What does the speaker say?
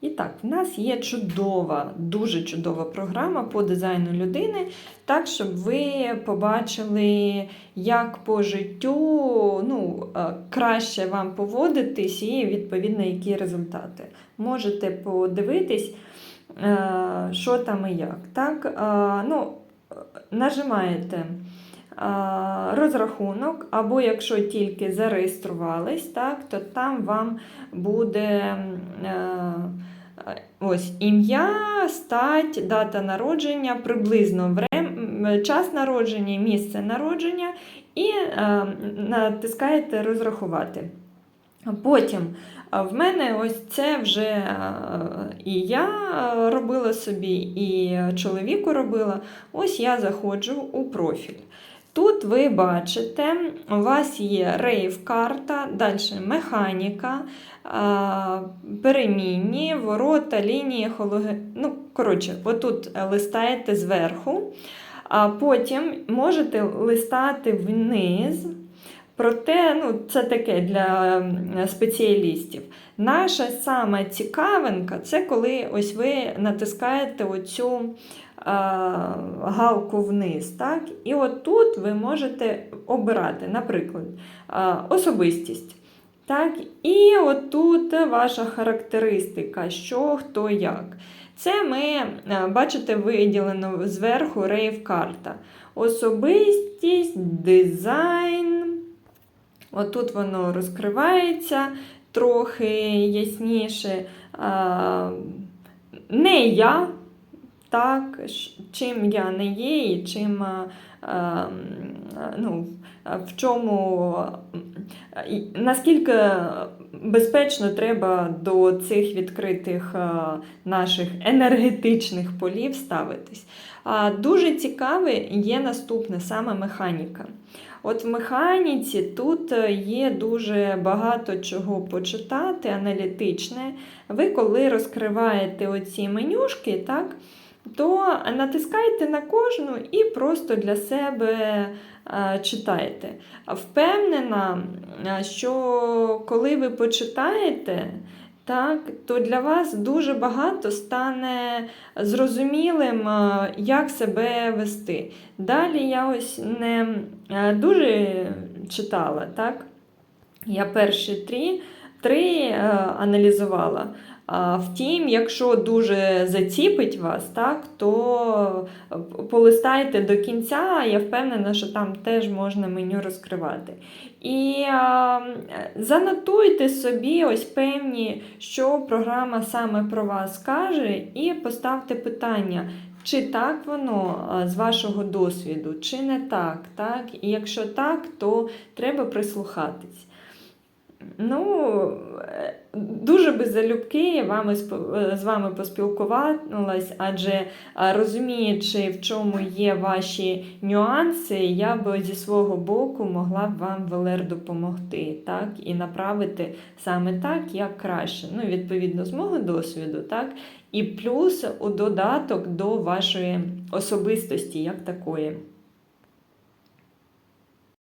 І так, в нас є чудова, дуже чудова програма по дизайну людини, так, щоб ви побачили, як по життю ну, е, краще вам поводитись і відповідно які результати. Можете подивитись, е, що там і як. Так? Е, Ну, нажимаєте розрахунок, або якщо тільки зареєструвались, так, то там вам буде е, ось ім'я, стать, дата народження, приблизно врем, час народження, місце народження, і е, натискаєте розрахувати. Потім в мене ось це вже е, і я е, робила собі, і чоловіку робила. Ось я заходжу у профіль. Тут ви бачите, у вас є рейв-карта, далі механіка, перемінні, ворота, лінії, хологи... Ну, коротше, отут листаєте зверху, а потім можете листати вниз. Проте, ну, це таке для спеціалістів. Наша сама цікавинка це коли ось ви натискаєте оцю а, галку вниз. Так? І отут ви можете обирати, наприклад, а, особистість. Так? І отут ваша характеристика, що, хто, як. Це ми, бачите, виділено зверху рейв-карта. Особистість, дизайн. Отут воно розкривається трохи ясніше. Не я, так, чим я не є, і чим, ну, в чому, наскільки безпечно треба до цих відкритих наших енергетичних полів ставитись. Дуже цікаве є наступне саме механіка. От в механіці тут е, є дуже багато чого почитати, аналітичне. Ви коли розкриваєте оці менюшки, так, то натискайте на кожну і просто для себе е, читайте. Впевнена, е, що коли ви почитаєте, так, то для вас дуже багато стане зрозумілим, е, як себе вести. Далі я ось не е, дуже читала, так? Я перші три, три е, аналізувала. Втім, якщо дуже заціпить вас, так, то е, полистайте до кінця, я впевнена, що там теж можна меню розкривати. І а, занотуйте собі ось певні, що програма саме про вас каже, і поставте питання. Чи так воно з вашого досвіду, чи не так, так? І якщо так, то треба прислухатись. Ну, дуже би залюбки вами, з вами поспілкувалась, адже розуміючи, в чому є ваші нюанси, я би зі свого боку могла б вам Велер допомогти, так, і направити саме так, як краще. Ну, відповідно, з мого досвіду, так, і плюс у додаток до вашої особистості, як такої.